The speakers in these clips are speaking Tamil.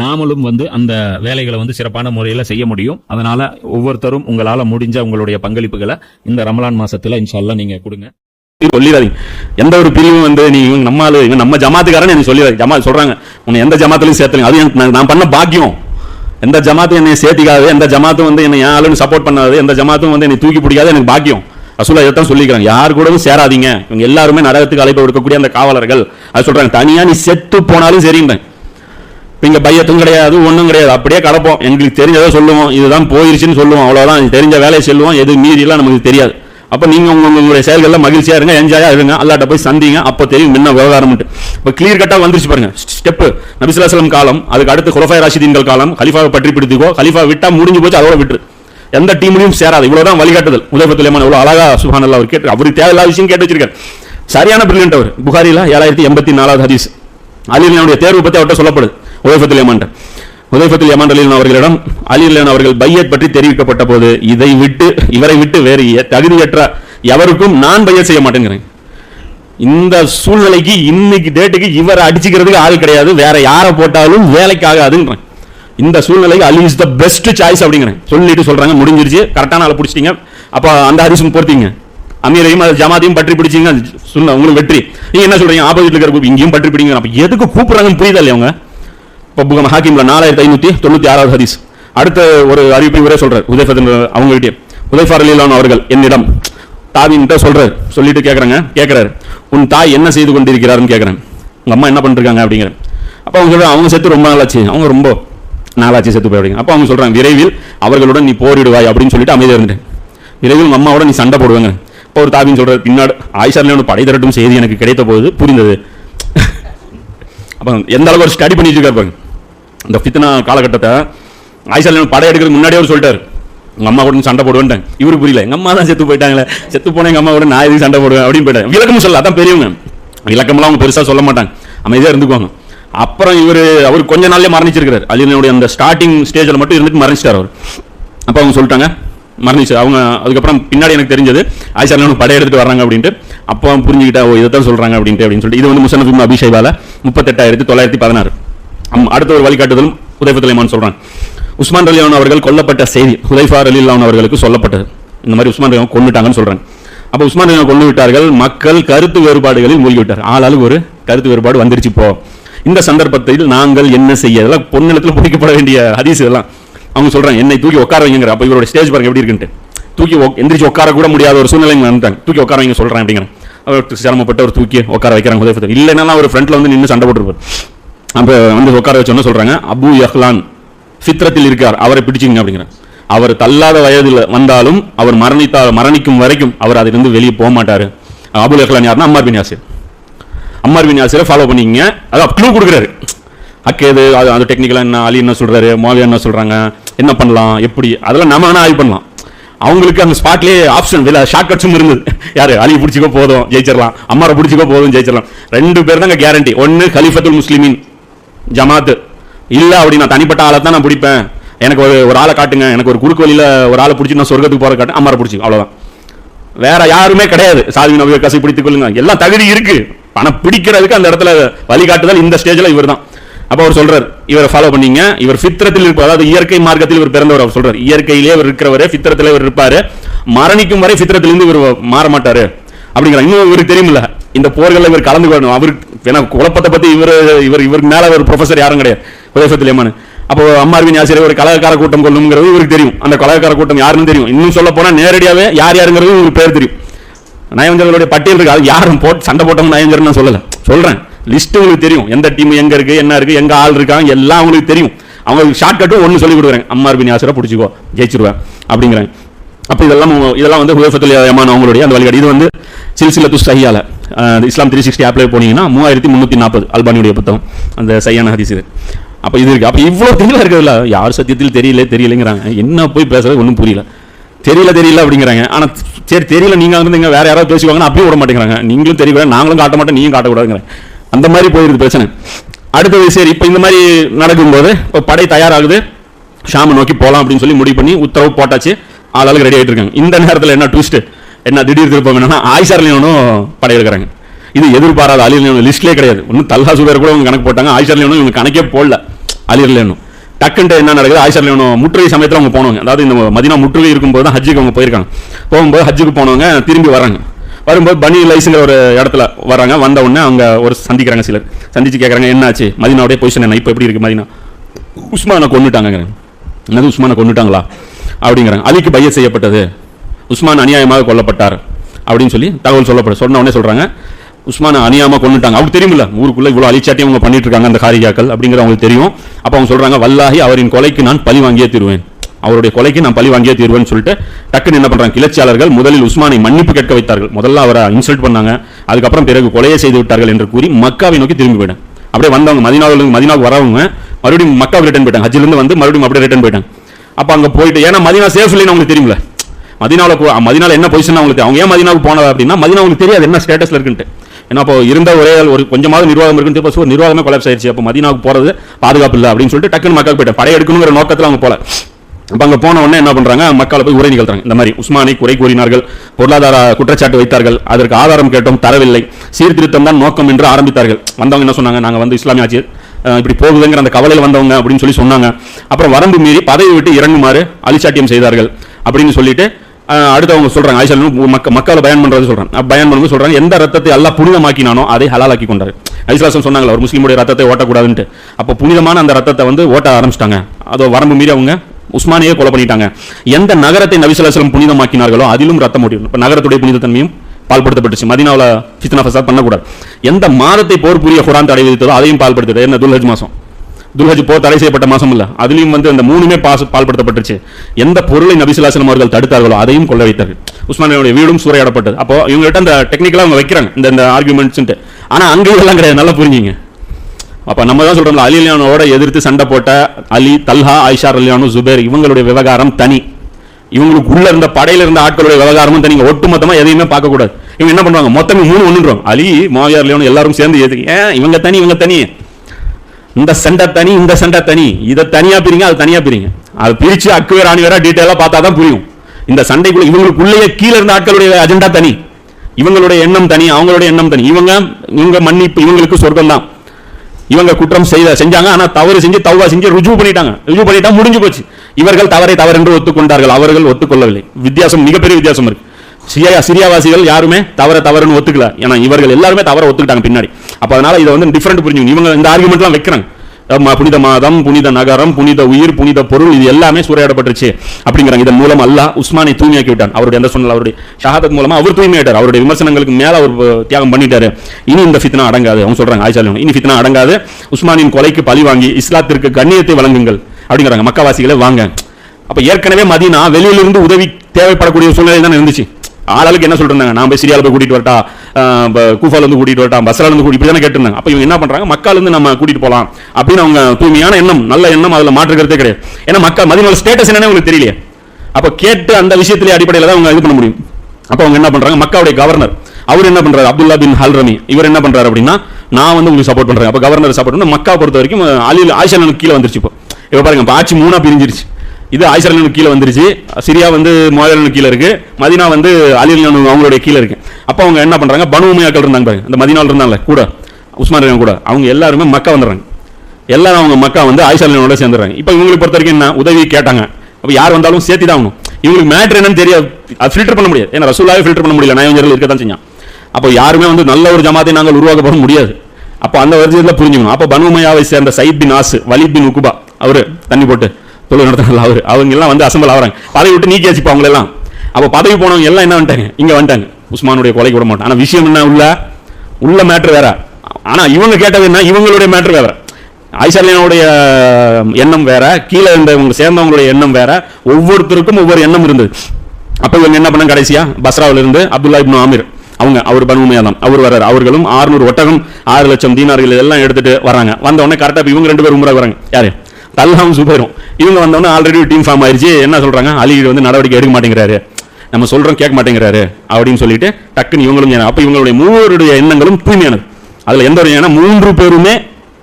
நாமளும் வந்து அந்த வேலைகளை வந்து சிறப்பான முறையில் செய்ய முடியும். அதனால ஒவ்வொருத்தரும் உங்களால் முடிஞ்ச உங்களுடைய பங்களிப்புகளை இந்த ரமலான் மாசத்துல இன்ஷால்லா நீங்க கொடுங்க. சொல்லிடாதீங்க. எந்த ஒரு பிரிவும் வந்து நீ இவங்க நம்ம ஆளு இவங்க நம்ம ஜமாத்துக்காரன் எனக்கு சொல்லிடாதீங்க. ஜமா சொல்றாங்க. உன்னை எந்த ஜமாத்துலையும் சேர்த்துங்க அது எனக்கு நான் பண்ண பாக்கியம். எந்த ஜமாத்தும் என்னை சேர்த்திக்காது எந்த ஜமாத்தும் வந்து என்னை என் ஆளுன்னு சப்போர்ட் பண்ணாது எந்த ஜமாத்தும் வந்து என்னை தூக்கி பிடிக்காது எனக்கு பாக்கியம். ரசூலா இதைத்தான் சொல்லிக்கிறாங்க யார் கூடவும் சேராதீங்க. இவங்க எல்லாருமே நரகத்துக்கு அழைப்பு கொடுக்கக்கூடிய அந்த காவலர்கள். அது சொல்றாங்க தனியாக நீ செத்து போனாலும் சரின்றேன் இங்கே பையத்தும் கிடையாது ஒன்றும் கிடையாது. அப்படியே கிடப்போம். எங்களுக்கு தெரிஞ்சதை சொல்லுவோம். இதுதான் போயிருச்சுன்னு சொல்லுவோம். அவ்வளோதான் தெரிஞ்ச வேலையை சொல்லுவோம். எது மீறிலாம் நமக்கு தெரியாது. அப்போ நீங்கள் உங்கள் உங்களுடைய செயல்களில் மகிழ்ச்சியாக இருங்க என்ஜாயாக இருங்க. அல்லாட்ட போய் சந்திங்க. அப்போ தெரியும் என்ன விவகாரம்ட்டு இப்போ கிளியர் கட்டா வந்துருச்சு பாருங்க. ஸ்டெப்பு நபிசுலாசலம் காலம் அதுக்கு அடுத்து குலஃபாய் ராஷிதீன்கள் காலம் கலிஃபாவை பற்றி பிடித்துக்கோ கலிஃபா விட்டால் முடிஞ்சு போச்சு அதோட விட்டு எந்த டீம்லையும் சேராது. இவ்வளவுதான் வழிகாட்டுதல். உதயபத்துலேமான இவ்வளோ அழகா சுஹான் அவர் கேட்டு அவருக்கு தேவையில்லாத விஷயம் கேட்டு வச்சிருக்காரு. சரியான பிரில்லியன்ட் அவர். புகாரியில் ஏழாயிரத்தி எண்பத்தி நாலாவது ஹதீஸ். அலிலினுடைய தேர்வு பற்றி அவர்கிட்ட சொல்லப்படுது. உதயபத்துல் யமான். உதயபத்துல் யமான் அலிலன் அவர்களிடம் அலிலன் அவர்கள் பையத் பற்றி தெரிவிக்கப்பட்ட போது இதை விட்டு இவரை விட்டு வேறு தகுதியற்ற எவருக்கும் நான் பையத் செய்ய மாட்டேங்கிறேன். இந்த சூழ்நிலைக்கு இன்னைக்கு டேட்டுக்கு இவரை அடிச்சுக்கிறதுக்கு ஆள் கிடையாது வேற யாரை போட்டாலும் வேலைக்கு இந்த சூழ்நிலைக்கு Ali is the best choice அப்படிங்கிறேன். சொல்லிட்டு சொல்றாங்க முடிஞ்சிருச்சு. கரெக்டான ஆளை பிடிச்சிட்டீங்க. அப்போ அந்த ஹரிசும் பொறுத்தீங்க அமீரையும் அது ஜமாத்தையும் பற்றி பிடிச்சிங்க சொல்ல உங்களுக்கு வெற்றி. நீங்க என்ன சொல்றீங்க? ஆப்போசிட்ல இருக்கிற group இங்கேயும் பற்றி பிடிங்க. அப்ப எதுக்கு கூப்பிடுறாங்கன்னு புரியுதா இல்லையா அவங்க? இப்போ புகம் ஹாக்கிம்ல நாலாயிரத்தி ஐநூற்றி தொண்ணூற்றி ஆறாவது ஹதீஸ். அடுத்த ஒரு அறிவிப்பு இவரே சொல்கிறார் உதயஃபத் அவங்ககிட்டே உதயஃபார் அலிலான் அவர்கள் என்னிடம் தாவின்கிட்ட சொல்கிறார் சொல்லிட்டு கேட்குறாங்க கேட்குறாரு உன் தாய் என்ன செய்து கொண்டிருக்கிறாருன்னு கேட்குறேன் உங்கள் அம்மா என்ன பண்ணிருக்காங்க? அப்படிங்கிறேன் அப்போ அவங்க சொல்கிறாங்க அவங்க செத்து ரொம்ப நாளாச்சு அவங்க ரொம்ப நாளாச்சு செத்து போய் அப்படிங்க. அப்போ அவங்க சொல்கிறாங்க விரைவில் அவர்களுடன் நீ போரிடுவாய் அப்படின்னு சொல்லிட்டு அமைதியாக இருந்துட்டேன். விரைவில் உங்கள் அம்மாவோட நீ சண்டை போடுவாங்க இப்போ ஒரு தாபின் சொல்றாரு பின்னாடி ஆயிஷாரில் படை திரட்டும் செய்தி எனக்கு கிடைத்த போது புரிந்தது. அப்போ எந்த அளவுக்கு ஒரு ஸ்டடி பண்ணிட்டு இருக்காரு பாருங்க. இந்த ஃபித்னா காலகட்டத்தை ஆயிஷா படையெடுக்கிறதுக்கு முன்னாடியே அவர் சொல்லிட்டாரு. எங்கள் அம்மா கூட சண்டை போடுவேன்ட்டேன் இவருக்கு புரியல. எங்கள் அம்மா தான் செத்து போயிட்டாங்களே. செத்து போன எங்கள் அம்மா கூட நான் எதுக்கு சண்டை போடுவேன்? அப்படின்னு போயிட்டாங்க. விளக்கமும் சொல்ல அதான் பெரியவங்க. விளக்கமெல்லாம் அவங்க பெருசாக சொல்ல மாட்டாங்க. அமைதியாக இருந்துக்குவாங்க. அப்புறம் இவர் அவர் கொஞ்ச நாள்லேயே மரணிச்சிருக்கிறார். அலினுடைய அந்த ஸ்டார்டிங் ஸ்டேஜில் மட்டும் இருந்துட்டு மரணிச்சிட்டார் அவர். அப்போ அவங்க சொல்லிட்டாங்க மரணிச்சு அவங்க அதுக்கப்புறம் பின்னாடி எனக்கு தெரிஞ்சது ஆயிஷா படையெடுத்துட்டு வர்றாங்க அப்படின்ட்டு. அப்போ புரிஞ்சுக்கிட்டா ஓ இதை தான் சொல்கிறாங்க அப்படின்ட்டு அப்படின்னு சொல்லிட்டு. இது வந்து முசனஃபிம் அபிஷேகால முப்பத்தெட்டாயிரத்தி தொள்ளாயிரத்தி பதினாறு. அடுத்த ஒரு வழிகாட்டுதலும் உதயபத்துலைமான் சொல்றாங்க உஸ்மான் அலிலான் அவர்கள் கொல்லப்பட்ட செய்தி ஹுதைஃபார் அலிலான் அவர்களுக்கு சொல்லப்பட்டது. இந்த மாதிரி உஸ்மான் அலிலான் கொண்டுட்டாங்கன்னு சொல்றாங்க. அப்போ உஸ்மான் அலிலான் கொண்டு விட்டார்கள் மக்கள் கருத்து வேறுபாடுகளில் மூழ்கிவிட்டார். ஆளாளுக்கு ஒரு கருத்து வேறுபாடு வந்துருச்சு இப்போ. இந்த சந்தர்ப்பத்தில் நாங்கள் என்ன செய்ய இதெல்லாம் பொன்னிலத்தில் பிடிக்கப்பட வேண்டிய ஹதீஸ் இதெல்லாம். அவங்க சொல்கிறாங்க என்னை தூக்கி உட்கார வைங்கிற அப்போ இவரோட ஸ்டேஜ் பாருங்க எப்படி இருக்குன்ட்டு. தூக்கி எந்திரிச்சு உட்கார கூட முடியாத ஒரு சூழ்நிலை வந்துட்டாங்க. தூக்கி உட்கார வைங்க சொல்றேன் அப்படிங்கிறேன் அவர் சிரமப்பட்டு ஒரு தூக்கி உட்கார வைக்கிறாங்க உதயபத்தில் இல்லைன்னா அவர் ஃப்ரண்ட்டில் வந்து நின்று சண்டை போட்டுருப்பார். அப்போ வந்து உட்கார வச்சோன்னு சொல்றாங்க அபு யஹ்லான் சித்திரத்தில் இருக்கார் அவரை பிடிச்சிங்க அப்படிங்கிறார். அவர் தள்ளாத வயதில் வந்தாலும் அவர் மரணித்தா மரணிக்கும் வரைக்கும் அவர் அதிலிருந்து வெளியே போக மாட்டார். அபுல் யஹ்லான் யாருன்னா Ammar bin Yasir. Ammar bin யாசிரை follow பண்ணிக்கங்க. அதான் க்ளூ கொடுக்குறாரு. அக்கேது அது அது டெக்னிக்கலாக என்ன அலி என்ன சொல்றாரு மோவியா என்ன சொல்றாங்க என்ன பண்ணலாம் எப்படி அதெல்லாம் நம்ம வேணால் ஆய்வு பண்ணலாம். அவங்களுக்கு அந்த ஸ்பாட்லேயே ஆப்ஷன் வில ஷார்ட் கட்ஸும் இருந்தது. யாரு அலி பிடிச்சிக்கோ போதும் ஜெயிச்சிடலாம். அம்மாரை பிடிச்சிக்கோ போதும் ஜெயிச்சிடலாம். ரெண்டு பேர் தாங்க கேரண்டி ஒன்னு ஹலிஃபத்துல் முஸ்லிமின். ஜமாத்து. இல்லை அப்படி நான் தனிப்பட்ட ஆளை தான் நான் பிடிப்பேன். எனக்கு ஒரு ஒரு ஆளை காட்டுங்க. எனக்கு ஒரு குறுக்கு வழியில ஒரு ஆளை பிடிச்சி நான் சொர்க்கத்துக்கு போற காட்டு அம்மாரை பிடிச்சி அவ்வளோதான் வேற யாருமே கிடையாது. சாதி நபியை கசை பிடித்துக் கொள்ளுங்க. எல்லாம் தகுதி இருக்கு. பணம் பிடிக்கிறதுக்கு அந்த இடத்துல வழிகாட்டுதல் இந்த ஸ்டேஜ்ல இவர் தான் அப்போ அவர் சொல்றார் இவரை ஃபாலோ பண்ணீங்க. இவர் சித்திரத்தில் இருப்பார் அதாவது இயற்கை மார்க்கத்தில் இவர் பிறந்தவர் அவர் சொல்றார். இயற்கையிலே இவர் இருக்கிறவரே சித்திரத்தில் இவர் இருப்பார். மரணிக்கும் வரை ஃபித்ரத்திலிருந்து இவர் மாற மாட்டார். அப்படிங்கிற இன்னும் இவருக்கு தெரியுமில்ல. இந்த போர்களில் இவர் கலந்து கொள்ளணும். அவர் ஏன்னா குழப்பத்தை பற்றி இவர் இவர் இவருக்கு மேலே ஒரு ப்ரொஃபசர் யாரும் கிடையாது. உதயசத்திலேமானு அப்போ அம்மாவின் ஆசிரியர் ஒரு கலகக்கார கூட்டம் கொள்ளுங்கிறது இவருக்கு தெரியும். அந்த கலகக்கார கூட்டம் யாருன்னு தெரியும். இன்னும் சொல்ல போனால் நேரடியாகவே யார் யாருங்கிறது இவருக்கு பேர் தெரியும். நயவஞ்சர்களுடைய பட்டியல் இருக்கு அது யாரும் போட்டு சண்டை போட்டவங்க நயவஞ்சர் நான் சொல்லலை. சொல்கிறேன் லிஸ்ட் உங்களுக்கு தெரியும். எந்த டீம் எங்கே இருக்குது என்ன இருக்குது எங்கே ஆள் இருக்காங்க எல்லாம் உங்களுக்கு தெரியும். அவங்களுக்கு ஷார்ட் கட்டும் சொல்லி கொடுக்குறேன். அம்மார் பின் பிடிச்சிக்கோ ஜெயிச்சிருவேன் அப்படிங்கிறேன். அப்போ இதெல்லாம் இதெல்லாம் வந்து ஹுவேஃபத்துல் யமான் அவங்களுடைய அந்த வழிகாடு இது வந்து சில்சிலத்து சில அஹ், இஸ்லாம் த்ரீ சிக்ஸ்டி ஆப்பில் போனீங்கன்னா மூவாயிரத்தி முந்நூற்றி நாற்பது அல்பானியுடைய புத்தகம். அந்த சையான ஹதீஸ் இது. அப்போ இது இருக்குது அப்போ இவ்வளோ தெளிவாக இருக்கிறதுல யார் சத்தியத்தில் தெரியல தெரியலைங்கிறாங்க. என்ன போய் பேசுறது ஒன்றும் புரியல. தெரியல தெரியல அப்படிங்கிறாங்க. ஆனால் சரி தெரியல நீங்கள் வந்து இங்க வேறு யாராவது பேசுவாங்கன்னு அப்படியே விட மாட்டேங்கிறாங்க. நீங்களும் தெரியல நாங்களும் காட்ட மாட்டோம் நீங்களும் காட்டக்கூடாதுங்கிறேன். அந்த மாதிரி போயிருது பிரச்சனை. அடுத்தது சரி இப்போ இந்த மாதிரி நடக்கும்போது இப்போ படை தயாராகுது. ஷாமை நோக்கி போகலாம் அப்படின்னு சொல்லி முடிவு பண்ணி உத்தரவு போட்டாச்சு. ஆளாளுக்கு ரெடி ஆகிட்டு இருக்காங்க. இந்த நேரத்தில் என்ன ட்விஸ்ட்டு என்ன திடீர் திருப்பம் என்னன்னா ஆயிஷார்லியோனும் படையெடுக்கிறாங்க இது எதிர்பாராத அலிலியோனும் லிஸ்ட்லேயே கிடையாது. ஒன்றும் தல்லா சுபேர் கூட அவங்க கணக்கு போட்டாங்க. ஆயிஷார்லியோனும் இவங்க கணக்கே போடல அலிர்லேனும் டக்குன்ட்டு என்ன நடக்குது? ஆயிஷார்லியோனும் முற்றுகை சமயத்தில் அவங்க போனவங்க. அதாவது இந்த மதினா முற்றுகை இருக்கும்போது தான் ஹஜ்ஜுக்கு அவங்க போயிருக்காங்க. போகும்போது ஹஜ்ஜுக்கு போனவங்க திரும்பி வராங்க. வரும்போது பனி லைஸுங்கிற ஒரு இடத்துல வராங்க. வந்த உடனே அவங்க ஒரு சந்திக்கிறாங்க சிலர். சந்திச்சு கேட்குறாங்க என்னாச்சு? மதினாவுடைய பொசிஷன் என்ன? இப்போ எப்படி இருக்கு மதினா? உஸ்மானை கொண்டுட்டாங்க என்னது உஸ்மானை கொண்டுட்டாங்களா அப்படிங்கிறாங்க. அலிக்கு பைய செய்யப்பட்டது. உஸ்மான் அநியாயமாக கொல்லப்பட்டார் அப்படின்னு சொல்லி தகவல் சொல்லப்படும் சொன்ன உடனே சொல்கிறாங்க உஸ்மானை அநியாயமாக கொண்டுட்டாங்க அவங்களுக்கு தெரியுமில்ல ஊருக்குள்ளே இவ்வளோ அலிச்சாட்டியம் அவங்க பண்ணிட்டு இருக்காங்க அந்த காரியாக்கள் அப்படிங்கிற அவங்களுக்கு தெரியும். அப்போ அவங்க சொல்கிறாங்க வல்லாகி அவரின் கொலைக்கு நான் பழி வாங்கியே தீருவேன். அவருடைய கொலைக்கு நான் பழி வாங்கியே தீர்வேன்னு சொல்லிட்டு டக்குன்னு என்ன பண்ணுறாங்க கிளர்ச்சியாளர்கள் முதலில் உஸ்மானை மன்னிப்பு கேட்க வைத்தார்கள். முதல்ல அவரை இன்சல்ட் பண்ணாங்க. அதுக்கப்புறம் பிறகு கொலையை செய்து விட்டார்கள் என்று கூறி மக்காவை நோக்கி திரும்பி போயிட்டாங்க. அப்படியே வந்தவங்க மதினாவிலிருந்து மதினாவுக்கு வரவங்க மறுபடியும் மக்காவுக்கு ரிட்டர்ன் போயிட்டாங்க. ஹஜ்ஜிலிருந்து வந்து மறுபடியும் அப்படியே ரிட்டர்ன் போயிட்டாங்க. அப்போ அங்கே போயிட்டு ஏன்னா மதினா சேஃப் இல்லைன்னு அவங்களுக்கு தெரியும்ல. மதினாவில் போ மதினால என்ன பொசிஷன் அவங்களுக்கு அவங்க ஏன் மதினாவுக்கு போனது அப்படின்னா மதினா அவங்களுக்கு தெரியாது என்ன ஸ்டேட்டஸில் இருக்குன்ட்டு. ஏன்னா இப்போ இருந்த ஒரே ஒரு கொஞ்சமாவது நிர்வாகம் இருக்குன்னு இப்போ நிர்வாகமே கொலாப்ஸ் ஆயிடுச்சு அப்போ மதினாவுக்கு போகிறது பாதுகாப்பு இல்லை அப்படின்னு சொல்லிட்டு டக்குன்னு மக்களுக்கு போயிட்டேன் படை எடுக்கணுங்கிற நோக்கத்தில் அவங்க போல. அப்போ அங்கே போன உடனே என்ன பண்ணுறாங்க மக்களை போய் உரை நிகழ்த்துறாங்க. இந்த மாதிரி உஸ்மானை குறை கூறினார்கள். பொருளாதார குற்றச்சாட்டு வைத்தார்கள். அதற்கு ஆதாரம் கேட்டோம். தரவில்லை. சீர்திருத்தம் தான் நோக்கம் என்று ஆரம்பித்தார்கள். வந்தவங்க என்ன சொன்னாங்க? நாங்கள் வந்து இஸ்லாமிய ஆட்சி இப்படி போகுதுங்கிற அந்த கவலையில் வந்தவங்க அப்படின்னு சொல்லி சொன்னாங்க. அப்புறம் வரம்பு மீறி பதவி விட்டு இறங்குமாறு அலிச்சாட்டியம் செய்தார்கள் அப்படின்னு சொல்லிட்டு அடுத்து அவங்க சொல்றாங்க ஆயிஷா மக்க மக்களை பயன் பண்றது சொல்றாங்க. பயன் பண்ணும்போது சொல்றாங்க எந்த ரத்தத்தை எல்லாம் புனிதமாக்கினானோ அதை ஹலாலாக்கி கொண்டாரு. ஐஸ்லாசம் சொன்னாங்களா ஒரு முஸ்லீமுடைய ரத்தத்தை ஓட்டக்கூடாதுன்ட்டு. அப்போ புனிதமான அந்த ரத்தத்தை வந்து ஓட்ட ஆரம்பிச்சிட்டாங்க. அதோ வரம்பு மீறி அவங்க உஸ்மானியே கொலை பண்ணிட்டாங்க. எந்த நகரத்தை நபிசுல்லாஸ்லம் புனிதமாக்கினார்களோ அதிலும் ரத்தம் முடியும் இப்போ நகரத்துடைய புனிதத்தன்மையும் பால்படுத்தப்பட்டுச்சு. மதினாவில் ஃபித்னா ஃபசாத் பண்ணக்கூடாது. எந்த மாதத்தை போர் புரிய குரான் தடை விதித்ததோ அதையும் பால்படுத்தது என்ன துல்ஹஜ் மாதம் துல்ஹஜ் போர் தடை செய்யப்பட்ட மாசம் இல்ல. அதுலயும் வந்து அந்த மூணுமே பாஸ் பால்படுத்தப்பட்டுச்சு எந்த பொருளை நபிசுல்லாஸ்லம் அவர்கள் தடுத்தார்களோ அதையும் கொள்ள வைத்தார்கள். உஸ்மானியோட வீடும் சூறையாடப்பட்டது. அப்போ இவங்ககிட்ட அந்த டெக்னிக்கலா அவங்க வைக்கிறாங்க இந்த இந்த ஆர்குமெண்ட்ஸ்ன்ட்டு ஆனா அங்கே இதெல்லாம் கிடையாது. நல்லா புரிஞ்சுங்க. அப்ப நம்ம தான் சொல்றோம் அலி அலியானோட எதிர்த்து சண்டை போட்ட அலி தல்ஹா ஆயிஷா அலியானு ஜுபேர் இவங்களுடைய விவகாரம் தனி. இவங்களுக்கு உள்ள இருந்த படையில இருந்த ஆட்களுடைய விவகாரமும் தனி. ஒட்டுமொத்தமா எதையுமே பார்க்க கூடாது. இவங்க என்ன பண்ணுவாங்க? மொத்தமே மூணு ஒன்றுன்றோம் அலி மாவியார் அலியானு எல்லாரும் சேர்ந்து ஏன் இவங்க தனி இவங்க தனி இந்த சண்டை தனி இந்த சண்டை தனி. இதை தனியா பிரிங்க அது தனியா பிரிங்க. அது பிரிச்சு அக்குவே வேற டீட்டெயிலாக டீட்டெயிலா பார்த்தா தான் புரியும். இந்த சண்டைக்குள்ள இவங்களுக்குள்ளேயே கீழே இருந்த ஆட்களுடைய அஜெண்டா தனி. இவங்களுடைய எண்ணம் தனி அவங்களுடைய எண்ணம் தனி. இவங்க இவங்க மன்னிப்பு இவங்களுக்கு சொர்க்கம் தான். இவங்க குற்றம் செய்த செஞ்சாங்க ஆனா தவறு செஞ்சு தவா செஞ்சு ருஜு பண்ணிட்டாங்க. ருஜு பண்ணிட்டா முடிஞ்சு போச்சு. இவர்கள் தவறை தவறு என்று ஒத்துக்கொண்டார்கள். அவர்கள் ஒத்துக்கொள்ளவில்லை. வித்தியாசம் மிகப்பெரிய வித்தியாசம் இருக்கு. சிரியா சிரியாவாசிகள் யாருமே தவற தவறுன்னு ஒத்துக்கல. ஏன்னா இவர்கள் எல்லாருமே தவற ஒத்துக்கிட்டாங்க பின்னாடி. அப்போ அதனால் இதை வந்து டிஃப்ரெண்ட் புரிஞ்சுக்கணும். இவங்க இந்த ஆர்குமெண்ட்லாம் வைக்கிறாங்க. புனித மாதம் புனித நகரம் புனித உயிர் புனித பொருள் இது எல்லாமே சூறையாடப்பட்டுருச்சு அப்படிங்கிறாங்க. இதன் மூலம் அல்லாஹ் உஸ்மானை தூய்மையாக்கி விட்டான். அவருடைய அந்த சொன்னால் அவருடைய ஷஹாதத் மூலமாக அவர் தூய்மையாட்டார் அவருடைய விமர்சனங்களுக்கு மேலே அவர் தியாகம் பண்ணிட்டாரு. இனி இந்த ஃபித்னா அடங்காது. அவங்க சொல்கிறாங்க ஆயிஷா இனி ஃபித்னா அடங்காது. உஸ்மானின் கொலைக்கு பழி வாங்கி இஸ்லாத்திற்கு கண்ணியத்தை வழங்குங்கள் அப்படிங்கிறாங்க. மக்கவாசிகளை வாங்க. அப்போ ஏற்கனவே மதீனா வெளியிலிருந்து உதவி தேவைப்படக்கூடிய சூழ்நிலை தான் இருந்துச்சு. ஆளாளுக்கு என்ன சொல்றாங்க நான் போய் சிரியாவில் போய் கூட்டிட்டு வரட்டா கூஃபால இருந்து கூட்டிட்டு வரட்டா பஸ்ல இருந்து கூட்டி இப்படி தானே கேட்டிருந்தாங்க. அப்ப இவங்க என்ன பண்றாங்க? மக்கள் இருந்து நம்ம கூட்டிட்டு போலாம் அப்படின்னு அவங்க தூய்மையான எண்ணம் நல்ல எண்ணம் அதுல மாற்றுக்கிறதே கிடையாது. ஏன்னா மக்கள் மதினோட ஸ்டேட்டஸ் என்னன்னு உங்களுக்கு தெரியலையே. அப்ப கேட்டு அந்த விஷயத்திலே அடிப்படையில் தான் அவங்க இது பண்ண முடியும். அப்ப அவங்க என்ன பண்றாங்க? மக்காவுடைய கவர்னர் அவர் என்ன பண்றாரு? அப்துல்லா பின் ஹல்ரமி இவர் என்ன பண்றாரு அப்படின்னா நான் வந்து உங்களுக்கு சப்போர்ட் பண்றேன். அப்ப கவர்னர் சப்போர்ட் பண்ண மக்கா பொறுத்த வரைக்கும் அலில் ஆயிஷா கீழே வந்துருச்சு இப்போ. இப்போ பாருங்க ஆட்சி மூணா பிரிஞ்சிருச்சு. இது ஆயிஷரலனு கீழே வந்துருச்சு. சிரியா வந்து மோதலனு கீழே இருக்கு. மதினா வந்து அலிலனு அவங்களுடைய கீழே இருக்கு. அப்போ அவங்க என்ன பண்றாங்க? பனு உமையாக்கள் இருந்தாங்க பாருங்க. அந்த மதினாவில் இருந்தாங்கல்ல கூட. உஸ்மான் கூட. அவங்க எல்லாருமே மக்கா வந்துடுறாங்க. எல்லாரும் அவங்க மக்கா வந்து ஆயிசரலனோட சேர்ந்துறாங்க இப்போ இவங்களுக்கு பொறுத்த வரைக்கும் என்ன? உதவி கேட்டாங்க. அப்போ யார் வந்தாலும் சேர்த்து தான் ஆகணும். இவங்களுக்கு மேட்ரு என்னன்னு தெரியாது. அது ஃபில்டர் பண்ண முடியாது. ஏன்னா ரசூலாவே ஃபில்டர் பண்ண முடியல. நயவஞ்சர்கள் இருக்க தான் செஞ்சான். அப்போ யாருமே வந்து நல்ல ஒரு ஜமாத்தை நாங்கள் உருவாக்க போக முடியாது. அப்போ அந்த வருஷத்தில் புரிஞ்சுக்கணும். அப்போ பனுமையாவை சேர்ந்த சயித் பின் ஆசு வலித் பின் உக்குபா அவர் தண்ணி போட்டு தொழில் நடத்தினால அவர். அவங்க எல்லாம் வந்து அசம்பல் ஆகிறாங்க பதவி விட்டு நீக்கியாச்சு இப்போ அவங்களெல்லாம். அப்போ பதவி போனவங்க எல்லாம் என்ன வந்துட்டாங்க? இங்கே வந்துட்டாங்க. உஸ்மானுடைய கொலைக்கு விட மாட்டாங்க. ஆனால் விஷயம் என்ன உள்ள? உள்ள மேட்ரு வேற. ஆனால் இவங்க கேட்டது என்ன? இவங்களுடைய மேட்ரு வேற. ஐசல்யனுடைய எண்ணம் வேற. கீழே இருந்தவங்க சேர்ந்தவங்களுடைய எண்ணம் வேற. ஒவ்வொருத்தருக்கும் ஒவ்வொரு எண்ணம் இருந்தது. அப்போ இவங்க என்ன பண்ண கடைசியா? பஸ்ராவில் இருந்து அப்துல்லா இப்னு ஆமீர். அவங்க அவர் பனுமையா தான். அவர் வர்றாரு. அவர்களும் 600 ஒட்டகம் ஆறு லட்சம் தீனார்கள் இதெல்லாம் எடுத்துட்டு வராங்க வந்த உடனே கரெக்டாக இவங்க ரெண்டு பேரும் உமராக வராங்க யாரு? தல்லாம் சுபேரும் இவங்க வந்தவொடனே ஆல்ரெடி டீம் ஃபார்ம் ஆயிடுச்சு என்ன சொல்கிறாங்க அலிகிரி வந்து நடவடிக்கை எடுக்க மாட்டேங்கிறாரு. நம்ம சொல்கிறோம் கேட்க மாட்டேங்கிறாரு அப்படின்னு சொல்லிட்டு டக்குன்னு இவங்களும் ஏன்னா- அப்போ இவங்களுடைய மூவருடைய எண்ணங்களும் தூய்மையானது. அதில் எந்த ஒரு ஏன்னா மூன்று பேருமே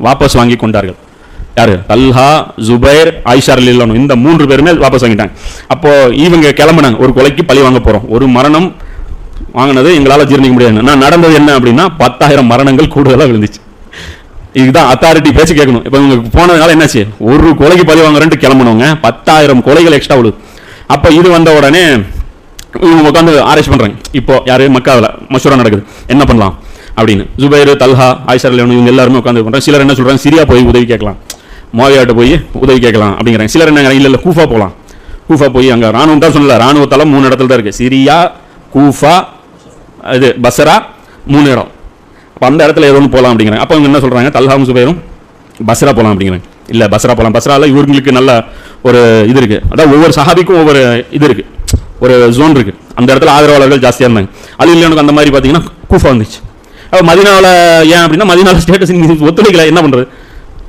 வாபஸ் வாங்கி கொண்டார்கள். யாரு? தல்ஹா ஜுபைர் ஆயிஷா ரலியல்லாஹு இந்த மூன்று பேருமே வாபஸ் வாங்கிட்டாங்க. அப்போ இவங்க கிளம்புனாங்க. ஒரு கொலைக்கு பழி வாங்க போகிறோம் ஒரு மரணம் வாங்கினது எங்களால் ஜீரணிக்க முடியாது. நான் நடந்தது என்ன அப்படின்னா பத்தாயிரம் மரணங்கள் கூடுதலாக விழுந்துச்சு. இதுதான் அத்தாரிட்டி பேச்சு கேட்கணும். இப்போ இவங்க போனதுனால என்னாச்சு? ஒரு கொலைக்கு பழி வாங்குறேன்ட்டு கிளம்பணுங்க பத்தாயிரம் கொலைகள் எக்ஸ்ட்ரா விழுது. அப்போ இது வந்த உடனே இவங்க உட்காந்து ஆராய்ச்சி பண்ணுறாங்க இப்போ யாரு? மக்காவில். மசூரா நடக்குது. என்ன பண்ணலாம்? அப்படின்னு. ஜுபைர் தல்ஹா ஆயிஷர் ரலியல்லாஹு இவங்க எல்லாருமே உட்காந்து பண்ணுறாங்க சிலர் என்ன சொல்கிறாங்க சிரியா போய் உதவி கேட்கலாம். மோவியாட்ட போய் உதவி கேட்கலாம் அப்படிங்கிறாங்க. சிலர் என்ன இல்லை இல்லை கூஃபா போகலாம் கூஃபா போய் அங்கே ராணுவம் தான் சொல்லல ராணுவ மூணு இடத்துல தான் இருக்குது சிரியா கூஃபா இது பசரா மூணு இடம். அந்த இடத்துல ஏதோ ஒன்று போகலாம் அப்படிங்கிறாங்க. அப்போ அவங்க என்ன சொல்கிறாங்க தல்ஹாம் சுபேரும் பஸ்ரா போகலாம் அப்படிங்கிறாங்க. இல்லை பஸ்ரா போகலாம் பஸ்ரால இவங்களுக்கு நல்ல ஒரு இது இருக்குது அதான் ஒவ்வொரு சஹாபிக்கும் ஒவ்வொரு இது இருக்குது ஒரு ஜோன் இருக்குது அந்த இடத்துல ஆதரவாளர்கள் ஜாஸ்தியாக இருந்தாங்க. அது இல்லைனுக்கு அந்த மாதிரி பார்த்தீங்கன்னா கூஃபா வந்துச்சு. அப்போ மதினாவில் ஏன் அப்படின்னா மதினாவில் ஸ்டேட்டஸ் ஒத்துழைக்கல. என்ன பண்ணுறது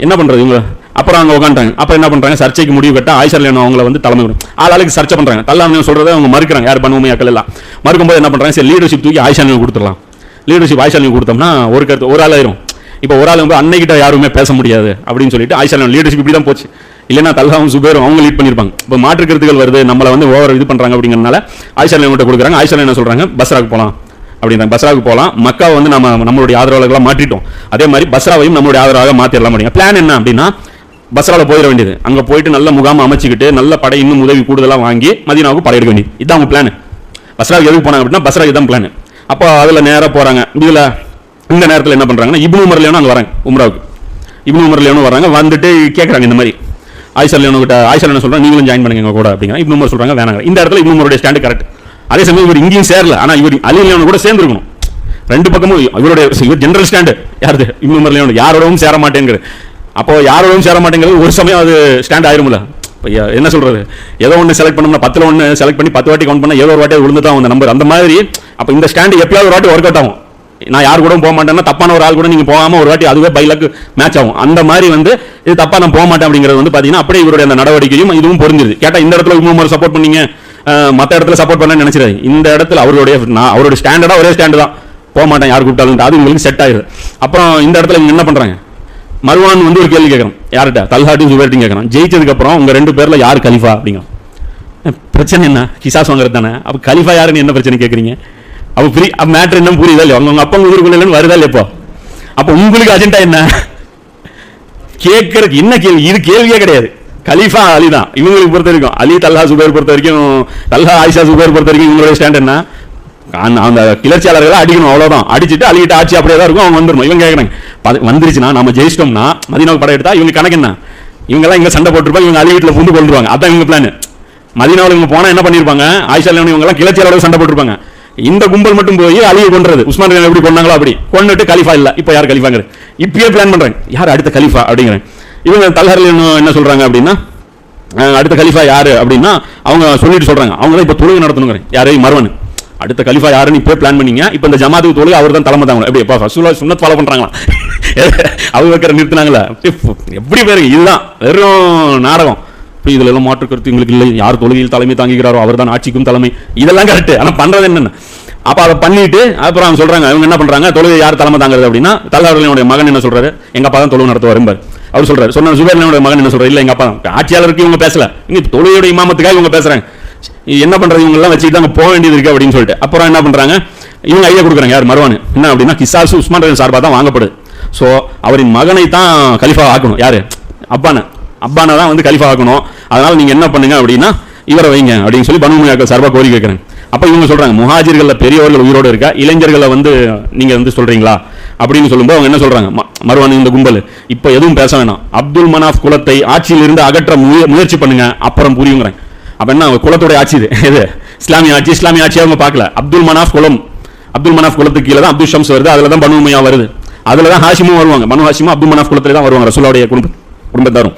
என்ன பண்ணுறது இவங்க? அப்புறம் அங்கே உட்காந்துட்டாங்க அப்புறம் என்ன பண்ணுறாங்க சர்ச்சைக்கு முடிவு கட்ட ஆயிஷா ரலியல்லாஹு அவங்கள வந்து தலைமை கொடுங்க. ஆளாளுக்கு சர்ச்சை பண்ணுறாங்க தல்லாம சொல்கிறத அவங்க மறுக்கிறாங்க. யார் பண்ணுவோமே அக்கள் எல்லாம் மறுக்கும்போது என்ன பண்ணுறாங்க சரி லீடர்ஷிப் தூக்கி ஆயிஷா ரலியல்லாஹு கொடுத்துடலாம். லீடர்ஷிப் ஆயிஷா கொடுத்தோம்னா ஒரு கருத்து ஒரு ஆள் ஆயிரும். இப்போ ஒரு ஆள் வந்து அன்னைக்கிட்ட யாருமே பேச முடியாது அப்படின்னு சொல்லிட்டு ஆயிஷாலியம் லீடர்ஷிப் இப்படி தான் போச்சு. இல்லைன்னா தல்ஹாவும் சுபேரும் அவங்க லீட் பண்ணிருப்பாங்க இப்போ மாற்று கருத்துக்கள் வருது நம்மளை வந்து ஓவர் இது பண்றாங்க அப்படிங்கறனால ஆயிஷா மட்டும் கொடுக்குறாங்க. ஆயிஷா என்ன சொல்றாங்க? பஸ்ராக்கு போகலாம் அப்படின்றாங்க. பஸ்ராவுக்கு போகலாம் மக்கா வந்து நம்ம நம்மளுடைய ஆதரவாளர்களாக மாற்றிட்டோம். அதே மாதிரி பஸ்ராவையும் நம்மளுடைய ஆதரவாக மாற்றிடலாம் அப்படிங்க. பிளான் என்ன அப்படின்னா பஸ்ரால போயிட வேண்டியது. அங்க போயிட்டு நல்ல முகாம் அமைச்சுக்கிட்டு நல்ல படை இன்னும் உதவி கூடுதலாக வாங்கி மதீனாவுக்கு படையெடுக்க வேண்டியது. இதுதான் அவங்க பிளான் பஸ்ராவுக்கு எதுக்கு போனாங்க அப்படின்னா பஸ்ராக்கு தான் பிளான் அப்போ அதில் நேராக போகிறாங்க இதில் இந்த நேரத்தில் என்ன பண்ணுறாங்கன்னா இப்னு உமர் அங்கே வராங்க உம்ராவுக்கு. இப்னு உமர் வராங்க வந்துட்டு கேட்குறாங்க இந்த மாதிரி. ஆயிஷா லியோனு கிட்ட ஆயிஷா லியோனு சொல்கிறாங்க நீங்களும் ஜாயின் பண்ணுங்க கூட அப்படிங்கிற இப்னு உமர் சொல்கிறாங்க வேணாங்க இந்த இடத்துல இப்னு உமருடைய ஸ்டாண்ட் கரெக்ட் அதே சமயம் இவர் இங்கேயும் சேரல ஆனால் இவர் அலி லியோனு கூட சேர்ந்துருக்கணும். ரெண்டு பக்கமும் இவருடைய இவர் ஜென்ரல் ஸ்டாண்டு யாரு இப்னு உமர் லியோனு யாரோடவும் சேர மாட்டேங்கிற அப்போ யாரோடவும் சேர மாட்டேங்கிறது ஒரு சமயம் அது ஸ்டாண்ட் ஆயிரும்ல. என்ன சொல்கிறது ஏதோ ஒன்று செலக்ட் பண்ணோம்னா பத்துல ஒன்று செலக்ட் பண்ணி பத்து வாட்டி கவுண்ட் பண்ணால் ஏதோ ஒரு வாட்டி விழுந்து தான் அந்த நம்பர் அந்த மாதிரி அப்போ இந்த ஸ்டாண்டு எப்பயாவது ஒரு வாட்டி ஒர்க் அவுட் ஆகும். நான் யார் கூட போக மாட்டேன்னா தப்பான ஒரு ஆள் கூட நீங்கள் போகாமல் ஒரு வாட்டி அதுவே பைலக்கு மேட்ச் ஆகும். அந்த மாதிரி வந்து இது தப்பாக நான் போக மாட்டேன் அப்படிங்கிறது வந்து பார்த்தீங்கன்னா அப்படியே இவருடைய அந்த நடவடிக்கையும் இதுவும் பொருந்துது கேட்டால் இந்த இடத்துல இன்னும் சப்போர்ட் பண்ணீங்க மற்ற இடத்துல சப்போர்ட் பண்ண நினைச்சிடாது இந்த இடத்துல அவருடைய நான் அவருடைய ஸ்டாண்டர்டாக ஒரே ஸ்டாண்டு தான். போக மாட்டேன் யார் கூப்பிட்டாலும். அது உங்களுக்கு செட் ஆயிடுது அப்புறம் இந்த இடத்துல இவங்க என்ன பண்ணுறாங்க மருவான் வந்து ஒரு கேள்வி கேட்குறோம் யார்கிட்ட? தல்ஹாட்டும் சுபேர்ட்டும் கேட்குறோம் ஜெயிச்சதுக்கப்புறம் உங்கள் ரெண்டு பேரில் யார் கலிஃபா அப்படிங்க பிரச்சனை என்ன? கிசாஸ் வாங்குறது தானே? அப்போ கலிஃபா யாருன்னு என்ன பிரச்சனை கேட்குறீங்க? அப்போ ஃப்ரீ மேட்ரு என்ன புரியுதா இல்லையா? அவங்க அப்பா ஊருக்குள்ள வருதா இல்லையப்போ இப்போ? உங்களுக்கு அஜெண்டா என்ன? கேட்கறதுக்கு என்ன கேள்வி? இது கேள்வியே கிடையாது. கலீஃபா அலி தான். இவங்களுக்கு பொறுத்த வரைக்கும் அலி தல்ஹா சுபேர் பொறுத்த வரைக்கும் தல்லா ஆயிஷா சுபேர் பொறுத்த வரைக்கும் இவங்களுடைய ஸ்டாண்ட் என்ன? அந்த- அந்த கிளர்ச்சியாளர்களை அடிக்கணும் அவ்வளோதான் அடிச்சுட்டு அலிகிட்ட ஆட்சி அப்படியே தான் இருக்கும் அவங்க வந்துரும் இவங்க கேட்குறாங்க வந்துருச்சுன்னா நம்ம ஜெயிச்சிட்டோம்னா மதினாவுக்கு படம் எடுத்தா இவங்க கணக்கு என்ன? இவங்கெல்லாம் இங்கே சண்டை போட்டுருப்பாங்க இவங்க அலி வீட்டில் புந்து கொண்டுருவாங்க. அதான் இவங்க பிளான் மதினாவில் இவங்க போனால் என்ன பண்ணிருப்பாங்க? ஆயிஷா இவங்கெல்லாம் கிளர்ச்சியாளர்கள் சண்டை போட்டுருப்பாங்க. இந்த கும்பல் மட்டும் போய் அழிய கொன்றது. உஸ்மான் கான் எப்படி கொண்டாங்களோ அப்படி. கொண்டுட்டு கலிஃபா இல்ல. இப்போ யார் கலிஃபாங்கிறது இப்பயே பிளான் பண்றாங்க யார் அடுத்த கலிஃபா அப்படிங்கிறேன். இவங்க தல்ஹரில் என்ன சொல்றாங்க அப்படின்னா அடுத்த கலிஃபா யாரு அப்படின்னா அவங்க சொல்லிட்டு சொல்றாங்க. அவங்க தான் இப்போ தொழுகை நடத்தணுங்கிற யாரையும் மர்வன் அடுத்த கலிஃபா யாருன்னு இப்போ பிளான் பண்ணீங்க. இப்போ இந்த ஜமாத்துக்கு தொழுகை அவர் தான் தலைமை தாங்க எப்படி இப்போ ஃபர்ஸ்ட் சுண்ணத் ஃபாலோ பண்ணுறாங்களா அவங்க வைக்கிற நிறுத்தினாங்களா? எப்படி பேருங்க இதுதான் வெறும் நாடகம். இப்போ இதிலெல்லாம் மாற்று கருத்து எங்களுக்கு இல்லை. யார் தொழுகையில் தலைமை தாங்குகிறாரோ அவர் தான் ஆட்சிக்கும் தலைமை. இதெல்லாம் கரெக்ட் ஆனால் பண்ணுறது என்னென்ன? அப்போ அதை பண்ணிட்டு அப்புறம் அவங்க சொல்றாங்க இவங்க என்ன பண்ணுறாங்க தொழுகை யார் தலைமை தாங்குறது அப்படின்னா தலைவர்களுடைய மகன் என்ன சொல்கிறாரு எங்கள் அப்பா தான் தொழுவு நடத்த வரும்பார் அவர் சொல்கிறார் சொன்ன சுபேரனுடைய மகன் என்ன சொல்கிறார் இல்லை எங்கள் அப்பா தான். ஆட்சியாளருக்கு இவங்க பேசல. இங்கே தொழுகையுடைய இமாமத்துக்காக இவங்க பேசுறாங்க. என்ன பண்றது? இவங்க எல்லாம் வச்சுக்கிட்டு அங்க போக வேண்டியது இருக்குது அப்படின்னு சொல்லிட்டு. அப்புறம் என்ன பண்றாங்க? இவங்க ஐயா கொடுக்குறாங்க யார்? மருவானு. என்ன அப்படின்னா கிசாசு உஸ்மான் ரலின் தான் வாங்கப்படுது. ஸோ அவரின் மகனை தான் கலிஃபா ஆக்கணும். யாரு? அப்பானை அப்பானை தான் வந்து கலிஃபா ஆக்கணும். அதனால நீங்க என்ன பண்ணுங்க அப்படின்னா இவரை வைங்க அப்படின்னு சொல்லி பனுமணியாக்கள் சார்பாக கோரி கேட்குறேன் அப்போ இவங்க சொல்றாங்க முஹாஜிர்களில் பெரியவர்கள் உயிரோடு இருக்கா? இளைஞர்களை வந்து நீங்க வந்து சொல்றீங்களா? அப்படின்னு சொல்லும்போது அவங்க என்ன சொல்றாங்க ம- இந்த கும்பல். இப்போ எதுவும் பேச வேணாம். அப்துல் மனாஃப் குலத்தை ஆட்சியில் இருந்து அகற்ற முய- முயற்சி பண்ணுங்க. அப்புறம் புரியுங்கிறேன். அப்போ என்ன அவங்க ஆட்சி இது. எது இஸ்லாமிய ஆட்சி இஸ்லாமிய ஆட்சியை அவங்க பார்க்கல. அப்துல் மனாஃப் குலம். அப்துல் மனாஃப் குலத்துக்கு கீழே தான் அப்துல் ஷம்ஸ் வருது. அதில் தான் பனுமையா வருது. அதில் தான் ஹாஷிமும் வருவாங்க. பனு ஹாஷிமும் அப்துல் மனாஃப் குலத்தில் தான் வருவாங்க ரசூலாவுடைய குடும்பம். குடும்பத்தாரும்.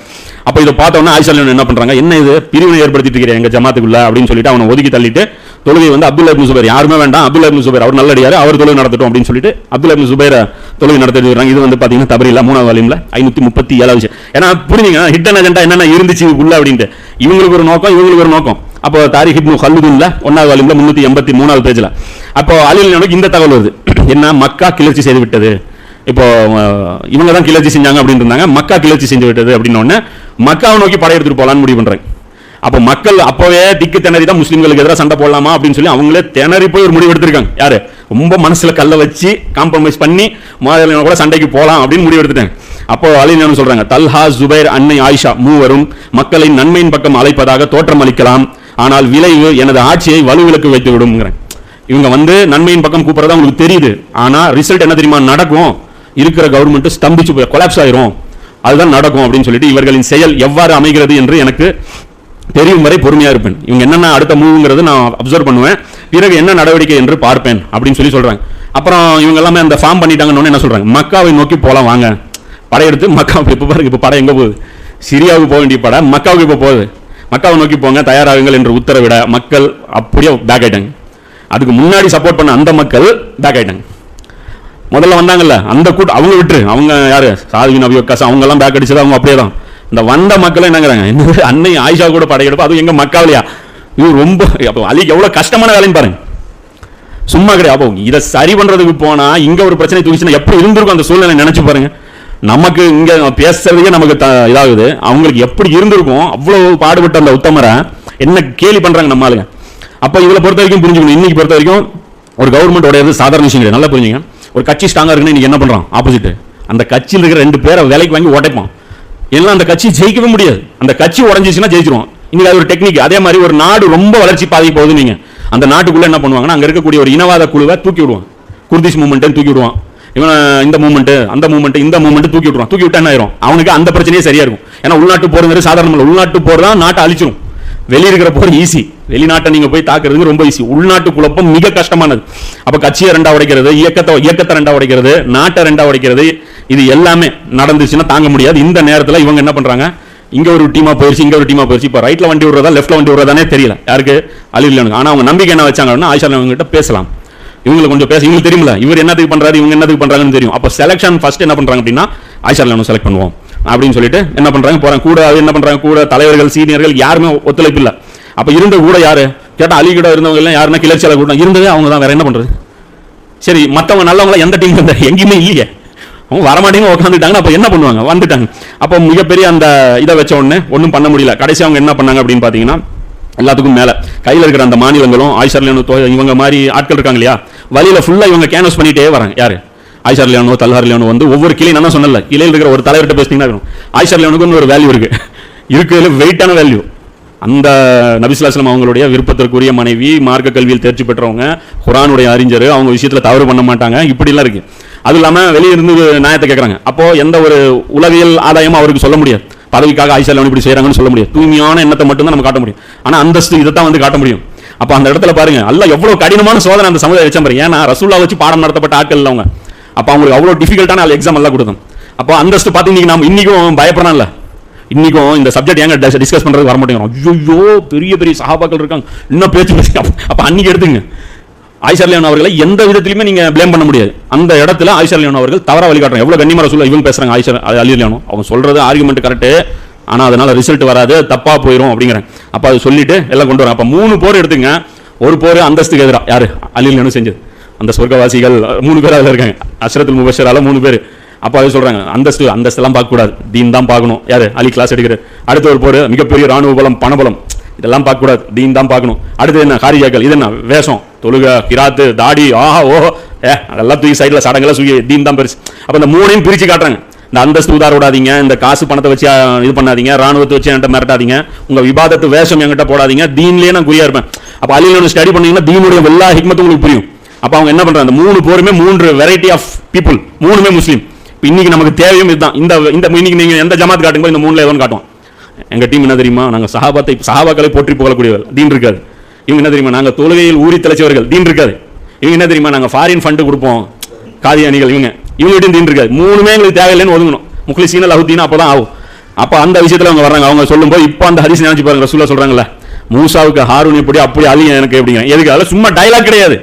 அப்போ இதை பார்த்தோன்னா ஆயிஷா என்ன பண்ணுறாங்க என்ன இது? பிரிவினை ஏற்படுத்திட்டு இருக்கிறேன் எங்கள் ஜமாத்துக்குள்ள அப்படின்னு சொல்லிட்டு அவனை ஒதுக்கி தள்ளிட்டு தொழுகை வந்து அப்துல்லா இப்னு சுபேர் யாருமே வேண்டாம் அப்துல்லா இப்னு சுபேர் அவர் நல்லடியார் அவர் தொழுகை நடத்தட்டும் அப்படின்னு சொல்லிட்டு அப்துல்லா இப்னு சுபேர் தொழுகை நடத்திட்டு இது வந்து பாத்தீங்கன்னா தபரில மூணாவது வால்யூம்ல ஐநூற்றி முப்பத்தி ஏழாவது விஷயம். ஏன்னா புரிஞ்சுங்க ஹிட்டன் அஜெண்டா என்னென்ன இருந்துச்சு உள்ள அப்படின்ட்டு. இவங்களுக்கு ஒரு நோக்கம் இவங்களுக்கு ஒரு நோக்கம். அப்போ தாரிக் இப்னு ஹல்லுதுல்ல ஒன்னாவது வால்யூம்ல முந்நூற்றி எண்பத்தி மூணாவது பேஜில் அப்போ அலில் எனக்கு இந்த தகவல் வருது. என்ன? மக்கா கிளர்ச்சி செய்து விட்டது இப்போ இவங்க தான் கிளர்ச்சி செஞ்சாங்க அப்படின்னு இருந்தாங்க மக்கா கிளர்ச்சி செஞ்சு விட்டது அப்படின்னு மக்காவை நோக்கி படையெடுத்துட்டு போகலான்னு முடிவு பண்ணுறாங்க அப்போ மக்கள் அப்போவே திக்கு திணறி தான் முஸ்லீம்களுக்கு எதிராக சண்டை போடலாமா அப்படின்னு சொல்லி அவங்களே திணறி போய் ஒரு முடிவு எடுத்திருக்காங்க. யார்? ரொம்ப மனசில் கல்லை வச்சு காம்ப்ரமைஸ் பண்ணி மாதிரி கூட சண்டைக்கு போகலாம் அப்படின்னு முடிவு எடுத்துட்டாங்க. அப்போ அலினானு சொல்கிறாங்க தல்ஹா ஜுபைர் அன்னை ஆயிஷா மூவரும் மக்களை நன்மையின் பக்கம் அழைப்பதாக தோற்றம் அளிக்கலாம். ஆனால் விளைவு எனது ஆட்சியை வலுவிலக்கு வைத்து விடும்ங்கிறேன் இவங்க வந்து நன்மையின் பக்கம் கூப்பிடுறதா உங்களுக்கு தெரியுது. ஆனால் ரிசல்ட் என்ன தெரியுமா? நடக்கும். இருக்கிற கவர்மெண்ட் ஸ்தம்பிச்சு போய் கொலாப்ஸ் ஆயிரும். அதுதான் நடக்கும் அப்படின்னு சொல்லிட்டு இவர்களின் செயல் எவ்வாறு அமைகிறது என்று எனக்கு தெரியும் வரை பொறுமையாக இருப்பேன். இவங்க என்னென்ன அடுத்த மூவுங்கிறது நான் அப்சர்வ் பண்ணுவேன். பிறகு என்ன நடவடிக்கை என்று பார்ப்பேன் அப்படின்னு சொல்லி சொல்கிறாங்க அப்புறம் இவங்க எல்லாமே அந்த ஃபார்ம் பண்ணிட்டாங்கன்னு என்ன சொல்றாங்க? மக்காவை நோக்கி போகலாம் வாங்க. படையெடுத்து மக்கா இப்போ பாருங்க இப்போ படம் எங்கே போகுது? சிரியாவுக்கு போக வேண்டிய படம் மக்காவுக்கு இப்போ போகுது. மக்காவை நோக்கி போங்க தயாராகுங்கள் என்று உத்தரவிட மக்கள் அப்படியே பேக் ஆயிட்டாங்க. அதுக்கு முன்னாடி சப்போர்ட் பண்ண அந்த மக்கள் பேக் ஆயிட்டாங்க. முதல்ல வந்தாங்கல்ல அந்த கூட்டம் அவங்க விட்டுரு. அவங்க யாரு? சாதுவின் அபிவக்காஸ் அவங்க அவங்கெல்லாம் பேக் அடிச்சது அவங்க அப்படியே தான் இந்த வந்த மக்கள் என்னங்கிறாங்க என்னது அன்னை ஆயிஷா கூட படையெடுப்பு அதுவும் எங்கள் மக்காவிலையா? இது ரொம்ப அப்போ அலிக்கு எவ்வளோ கஷ்டமான வேலைன்னு பாருங்க. சும்மா கிடையாது. அப்போ இதை சரி பண்ணுறதுக்கு போனால் இங்கே ஒரு பிரச்சனை தூக்கிச்சுன்னா எப்படி இருந்திருக்கும் அந்த சூழ்நிலை நினச்சி பாருங்க. நமக்கு இங்கே பேசுறதுக்கே நமக்கு த- இதாகுது. அவங்களுக்கு எப்படி இருந்திருக்கும்? அவ்வளோ பாடுபட்ட அந்த உத்தமரை என்ன கேலி பண்ணுறாங்க நம்ம ஆளுங்க. அப்போ இவளை பொறுத்த வரைக்கும் புரிஞ்சுக்கணும். இன்னைக்கு பொறுத்த வரைக்கும் ஒரு கவர்மெண்ட் உடையது சாதாரண விஷயம் கிடையாது நல்லா புரிஞ்சுங்க. ஒரு கட்சி ஸ்ட்ராங்காக இருக்குன்னு இன்னைக்கு என்ன பண்ணுறான் ஆப்போசிட் அந்த கட்சியில் இருக்கிற ரெண்டு பேரை விலைக்கு வாங்கி உடைப்பான் எல்லாம் அந்த கட்சி ஜெயிக்கவே முடியாது. அந்த கட்சி உடஞ்சிச்சுன்னா ஜெயிச்சிரும் இன்றைக்கி அது ஒரு டெக்னிக் அதே மாதிரி ஒரு நாடு ரொம்ப வளர்ச்சி பாதை போகுது நீங்கள் அந்த நாட்டுக்குள்ளே என்ன பண்ணுவாங்கன்னா அங்கே இருக்கக்கூடிய ஒரு இனவாத குழுவை தூக்கி விடுவான். குர்திஷ் மூமெண்ட்டு தூக்கி விடுவான். இவன் இந்த மூமெண்ட்டு அந்த மூமெண்ட் இந்த மூமெண்ட் தூக்கி விடுவான் தூக்கி விட்டா என்ன ஆயிரும்? அவனுக்கு அந்த பிரச்சனையே சரியா இருக்கும். ஏன்னா உள்நாட்டு போருங்கிறது சாதாரண உள்நாட்டு போர் தான் நாட்டை அழிச்சிரும். வெளியே இருக்கிற போர் ஈஸி வெளிநாட்டை நீங்க போய் தாக்குறதுக்கு ரொம்ப ஈஸி உள்நாட்டு குழப்பம் மிக கஷ்டமானது. அப்ப கட்சியை ரெண்டா உடைக்கிறது இயக்கத்தை இயக்கத்தை ரெண்டா உடைக்கிறது நாட்டை ரெண்டா உடைக்கிறது இது எல்லாமே நடந்துச்சுன்னா தாங்க முடியாது. இந்த நேரத்தில் இவங்க என்ன பண்றாங்க? இங்க ஒரு டீமா போயிருச்சு இங்க ஒரு டீமா போயிருச்சு. இப்போ ரைட்ல வண்டி விடுறதா லெஃப்ட்ல வண்டி விடுறதானே தெரியல. யாருக்கு? அலிலுக்கு ஆனா அவங்க நம்பிக்கை என்ன வச்சாங்கன்னா ஆயிஷா அவங்க கிட்ட பேசலாம். இவங்களுக்கு கொஞ்சம் பேச இவங்களுக்கு தெரியுமில்ல இவர் என்னத்துக்கு பண்றாரு இவங்க என்னத்துக்கு பண்றாங்கன்னு தெரியும். அப்போ செலக்ஷன் ஃபர்ஸ்ட் என்ன பண்றாங்க அப்படின்னா ஆயிஷா நம்ம செலக்ட் பண்ணுவோம். அப்படின்னு சொல்லிட்டு என்ன பண்றாங்க? போறாங்க. கூட அது என்ன பண்றாங்க? கூட தலைவர்கள் சீனியர்கள் யாருமே ஒத்துழைப்பு இல்லை. அப்போ இருந்த கூட யார்? கேட்டால் அலி கூட இருந்தவங்க எல்லாம் யாருன்னா கிளர்ச்சியாளர் கூட இருந்ததே அவங்க தான். வேற என்ன பண்ணுறது சரி மற்றவங்க நல்லவங்களாம் எந்த டீம் இருந்தா? எங்கேயுமே இல்லையே. அவங்க வரமாட்டேங்க உட்காந்துட்டாங்க அப்போ என்ன பண்ணுவாங்க? வந்துட்டாங்க. அப்போ மிகப்பெரிய அந்த இதை வச்ச உடனே ஒன்றும் பண்ண முடியல. கடைசி அவங்க என்ன பண்ணாங்க அப்படின்னு பார்த்தீங்கன்னா எல்லாத்துக்கும் மேலே. கையில் இருக்கிற அந்த மாநிலங்களும் ஆயிஷர்லியானோ இவங்க மாதிரி ஆட்கள் இருக்காங்க இல்லையா? வழியில் ஃபுல்லாக இவங்க கேனஸ் பண்ணிகிட்டே வராங்க. யார்? ஆயிஷர்லியானோ தல்ஹார்லியானோ வந்து ஒவ்வொரு கிளை நான் சொன்னல கிளையில் இருக்கிற ஒரு தலைவர்கிட்ட பேசினீங்கன்னா வரும் ஆயிஷர்லியானுக்கு ஒரு வேல்யூ இருக்குது இருக்கிறதுல வெயிட்டான வேல்யூ அந்த நபிசுலாஸ்லம் அவங்களுடைய விருப்பத்திற்குரிய மனைவி மார்க்க கல்வியில் தேர்ச்சி பெற்றவங்க குரானுடைய அறிஞர் அவங்க விஷயத்தில் தவறு பண்ண மாட்டாங்க. இப்படிலாம் இருக்கு. அது இல்லாமல் வெளியிருந்து நியாயத்தை கேட்குறாங்க அப்போ எந்த ஒரு உளவியல் ஆதாயமும் அவருக்கு சொல்ல முடியாது. பதவிக்காக ஆயிஷா இப்படி செய்கிறாங்கன்னு சொல்ல முடியாது. தூய்மையான எண்ணத்தை மட்டும் தான் நம்ம காட்ட முடியும். ஆனால் அந்தஸ்து இதை தான் வந்து காட்ட முடியும். அப்போ அந்த இடத்துல பாருங்க அல்ல எவ்வளோ கடினமான சோதனை அந்த சமுதாயம் வச்சா பாருங்க. ஏன்னா ரசூல்லா வச்சு பாடம் நடத்தப்பட்ட ஆட்கள் இல்லை அவங்க. அப்போ அவங்களுக்கு அவ்வளோ டிஃபிகல்ட்டான எக்ஸாம் எல்லாம் கொடுத்தோம். அப்போ அந்தஸ்து பார்த்து இன்னைக்கு நாம இன்னைக்கும் இல்லை இன்றைக்கும் இந்த சப்ஜெக்ட் ஏங்க டிஸ்கஸ் பண்ணுறதுக்கு வர மாட்டேங்கிறோம் ஐயோ பெரிய பெரிய சகாபாக்கள் இருக்காங்க. இன்னும் பேச்சு பேசி அப்போ அன்றைக்கி அன்னைக்கு எடுத்துங்க ஆயிஷர்லியான் அவர்களை எந்த விதத்திலுமே நீங்கள் ப்ளேம் பண்ண முடியாது. அந்த இடத்துல ஆயிஷர்லியான் அவர்கள் தவற வழிகாட்டுறாங்க. எவ்வளோ கண்ணியமா சொல்ல இவங்க பேசுகிறாங்க ஆயிஷர் அலிலியானோ அவங்க சொல்றது ஆர்குமெண்ட் கரெக்டு ஆனால் அதனால் ரிசல்ட் வராது தப்பாக போயிடும் அப்படிங்கிறேன். அப்போ அது சொல்லிட்டு எல்லாம் கொண்டு வராங்க அப்போ மூணு போர் எடுத்துங்க ஒரு போர் அந்தஸ்துக்கு எதிராக யார்? அலில் செஞ்சது. அந்த சொர்க்கவாசிகள் மூணு பேர் அதில் இருக்காங்க. அஷ்ரத்துல் முபஷரால் மூணு பேர். அப்போ அதை சொல்கிறாங்க அந்தஸ்து அந்தஸ்தெல்லாம் பார்க்கக்கூடாது. தீன் தான் பார்க்கணும். யார்? அலி கிளாஸ் எடுக்கிறார். அடுத்த ஒரு போர் மிகப்பெரிய ராணுவ பலம் பணபலம். இதெல்லாம் பார்க்கக்கூடாது. தீன் தான் பார்க்கணும். அடுத்து என்ன? ஹாரிஜாக்கள். இது என்ன? வேஷம். தொழுக கிராத்து தாடி ஆஹா ஓஹோ. ஏ அதெல்லாம் தூக்கி சைடில் சடங்கெல்லாம் தூக்கி தீன் தான் பெருசு. அப்போ இந்த மூணையும் பிரிச்சு காட்டுறாங்க. இந்த அந்தஸ்து உதார விடாதீங்க. இந்த காசு பணத்தை வச்சு இது பண்ணாதீங்க. ராணுவத்தை வச்சு என்கிட்ட மிரட்டாதீங்க. உங்கள் விவாதத்து வேஷம் என்கிட்ட போடாதீங்க. தீன்லேயே நான் குறியாக இருப்பேன். அப்போ அலியில் ஸ்டடி பண்ணீங்கன்னா தீனுடைய எல்லா ஹிக்மத்தும் உங்களுக்கு புரியும். அப்போ அவங்க என்ன பண்ணுறாங்க அந்த மூணு போருமே மூன்று வெரைட்டி ஆஃப் பீப்புள் மூணுமே முஸ்லீம். இன்னைக்கு நமக்கு தேவையும் இதுதான். இந்த இந்த இன்னைக்கு நீங்க எந்த ஜமாத் காட்டுங்க இந்த மூணுல எதுவும் காட்டுவோம் எங்க டீம் என்ன தெரியுமா? நாங்க சஹாபாத்தை சஹாபாக்களை போற்றி புகழக்கூடியவர்கள். தீன் இருக்காது. இவங்க என்ன தெரியுமா? நாங்க தொழுகையில் ஊறி தலைச்சவர்கள் தீன் இருக்காது. இவங்க என்ன தெரியுமா? நாங்க ஃபாரின் ஃபண்டு கொடுப்போம். காதி அணிகள் இவங்க. இவங்ககிட்ட தீன் இருக்காது. மூணுமே எங்களுக்கு தேவையில்லைன்னு ஒதுங்கணும். முக்லிசீன லஹுத்தீன் அப்பதான் ஆகும். அப்போ அந்த விஷயத்தில் அவங்க வர்றாங்க. அவங்க சொல்லும்போது இப்போ அந்த ஹரிசி நினைச்சு பாருங்க. ரசூலா சொல்றாங்கல்ல மூசாவுக்கு ஹாரூன் எப்படி அப்படி அலி எனக்கு எப்படிங்க எதுக்கு? அதெல்லாம் சும்மா டைலாக் கிடையாது.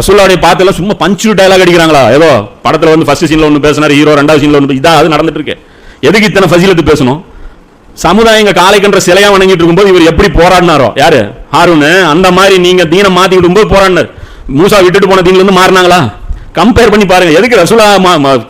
ரசூல்லாவுடைய பாத்தெல்லாம் சும்மா பஞ்சு டைலாக் அடிக்கிறாங்களா? ஏதோ படத்துல வந்து ஃபர்ஸ்ட் சீன்ல ஒன்று பேசினார் ஹீரோ ரெண்டாவது சீன்ல ஒன்று இதாக அது நடந்துட்டு இருக்கு. எதுக்கு இத்தனை ஃபசிலத்து பேசணும்? சமுதாயங்க காலை கன்ற சிலையாக வணங்கிட்டு இருக்கும்போது இவர் எப்படி போராடினாரோ? யாரு? ஹாரூனு அந்த மாதிரி நீங்க தீனை மாத்தி விடும்போது போராடினார். மூசா விட்டுட்டு போன தீனிலேருந்து மாறினாங்களா? கம்பேர் பண்ணி பாருங்க எதுக்கு ரசூலா மா-